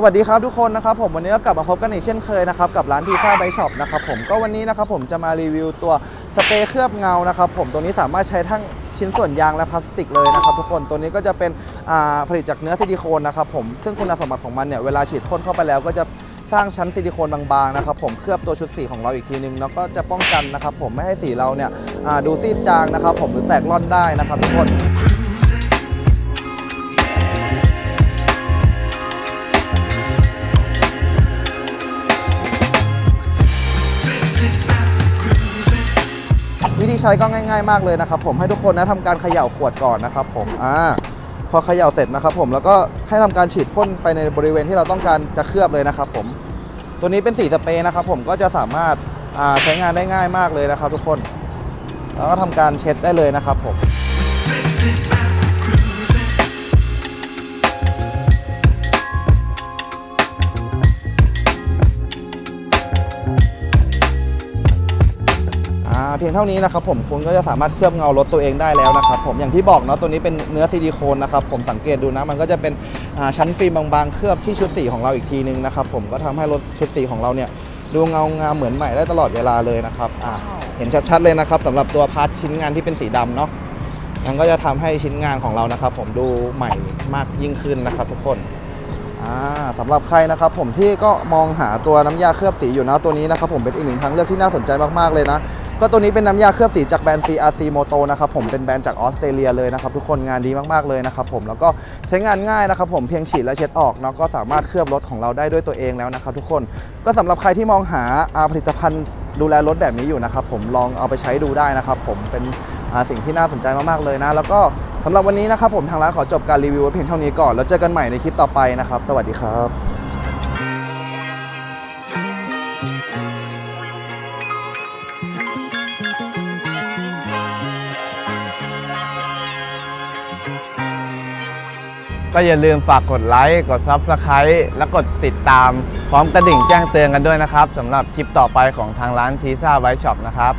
สวัสดีครับทุกคนนะครับผมวันนี้ก็กลับมาพบกันอีกเช่นเคยนะครับกับร้านทีซ่าไบช็อปนะครับผมก็วันนี้นะครับผมจะมารีวิวตัวสเปรย์เคลือบเงานะครับผมตัวนี้สามารถใช้ทั้งชิ้นส่วนยางและพลาสติกเลยนะครับทุกคนตัวนี้ก็จะเป็นผลิตจากเนื้อซิลิโคนนะครับผมซึ่งคุณสมบัติของมันเนี่ยเวลาฉีดพ่นเข้าไปแล้วก็จะสร้างชั้นซิลิโคนบางๆนะครับผมเคลือบตัวชุดสีของเราอีกทีนึงแล้วก็จะป้องกันนะครับผมไม่ให้สีเราเนี่ยดูซีดจางนะครับผมหรือแตกร่อนได้นะครับทุกคน ธีใช้ก็ง่าย ๆมากเลยนะครับผมให้ทุกคนนะทำการเขย่าขวดก่อนนะครับผมอ่าพอเขย่าเสร็จนะครับผมแล้วก็ให้ทำการฉีดพ่นไปในบริเวณที่เราต้องการจะเคลือบเลยนะครับผมตัวนี้เป็นสีสเปรย์นะครับผมก็จะสามารถใช้งานได้ง่ายมากเลยนะครับ ทุกคน แล้วก็ทำการเช็ดได้เลยนะครับผม เพียงเท่านี้นะครับผมคุณก็จะสามารถเคลือบเงารถตัวเองได้แล้วนะครับผมอย่างที่บอกเนาะตัวนี้เป็นเนื้อซิลิโคนนะครับผมสังเกตดูนะมันก็จะเป็นอ่าชั้นฟิล์มบางๆ เคลือบที่ชุดสีของเราอีกทีนึงนะครับผมก็ทำให้รถชุดสีของเราเนี่ยดูเงางามเหมือนใหม่ได้ตลอดเวลาเลยนะครับอ่าเห็นชัดๆเลยนะครับสำหรับตัวพาร์ทชิ้นงานที่เป็นสีดำเนาะมันก็จะทำให้ชิ้นงานของเรานะครับ ผมดูใหม่มากยิ่งขึ้นนะครับ ทุกคนอ่าสำหรับใครนะครับ ผมที่ก็มองหาตัวน้ำยาเคลือบสีอยู่นะตัวนี้นะครับ ผมเป็นอีกหนึ่งทางเลือกที่น่าสนใจมากๆเลยนะ ก็ตัวนี้เป็นน้ำยาเคลือบสีจากแบรนด์ CRC Moto นะครับผมเป็นแบรนด์จากออสเตรเลียเลยนะครับทุกคนงานดีมากๆเลยนะครับผมแล้วก็ใช้งานง่ายนะครับผมเพียงฉีดและเช็ดออกเนาะก็สามารถเคลือบรถของเราได้ด้วยตัวเองแล้วนะครับทุกคนก็สำหรับใครที่มองหาอาผลิตภัณฑ์ดูแลรถแบบนี้อยู่นะครับผมลองเอาไปใช้ดูได้นะครับผมเป็นอาสิ่งที่น่าสนใจมากๆเลยนะ แล้วก็สำหรับวันนี้นะครับผมทางร้านขอจบการรีวิวเพียงเท่านี้ก่อนแล้วเจอกันใหม่ในคลิปต่อไปนะครับ สวัสดีครับ ก็อย่าลืมฝากกดไลค์ กด Subscribe และกดติดตาม พร้อมกระดิ่งแจ้งเตือนกันด้วยนะครับสำหรับคลิปต่อไปของทางร้านทีซ่าไวช็อปนะครับ